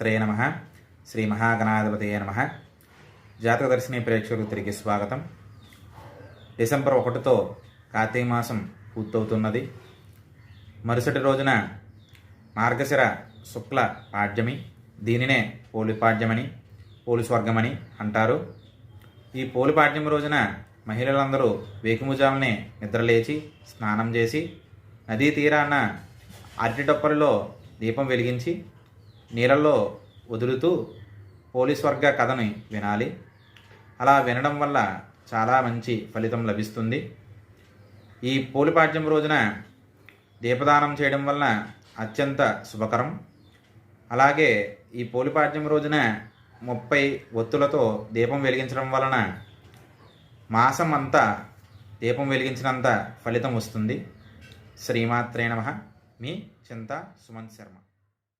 శ్రీమాత్రే నమ. శ్రీ మహాగణాధిపతయ నమ. జాతకదర్శిని ప్రేక్షకులకు తిరిగి స్వాగతం. డిసెంబర్ ఒకటితో కార్తీక మాసం పూర్తవుతున్నది. మరుసటి రోజున మార్గశిర శుక్ల పాడ్యమి దీనినే పోలిపాడ్యమని పోలి స్వర్గమని అంటారు. ఈ పోలిపాడ్యమి రోజున మహిళలందరూ వేకుముజామునే నిద్రలేచి స్నానం చేసి నదీ తీరాన అరటిటొప్పరిలో దీపం వెలిగించి నీళ్ళల్లో వదులుతూ పోలీస్ వర్గ కథని వినాలి. అలా వినడం వల్ల చాలా మంచి ఫలితం లభిస్తుంది. ఈ పోలిపాడ్యం రోజున దీపదానం చేయడం వలన అత్యంత శుభకరం. అలాగే ఈ పోలిపాడ్యం రోజున ముప్పై ఒత్తులతో దీపం వెలిగించడం వలన మాసం అంతా దీపం వెలిగించినంత ఫలితం వస్తుంది. శ్రీమాత్రే నమ. మీ చింత సుమన్ శర్మ.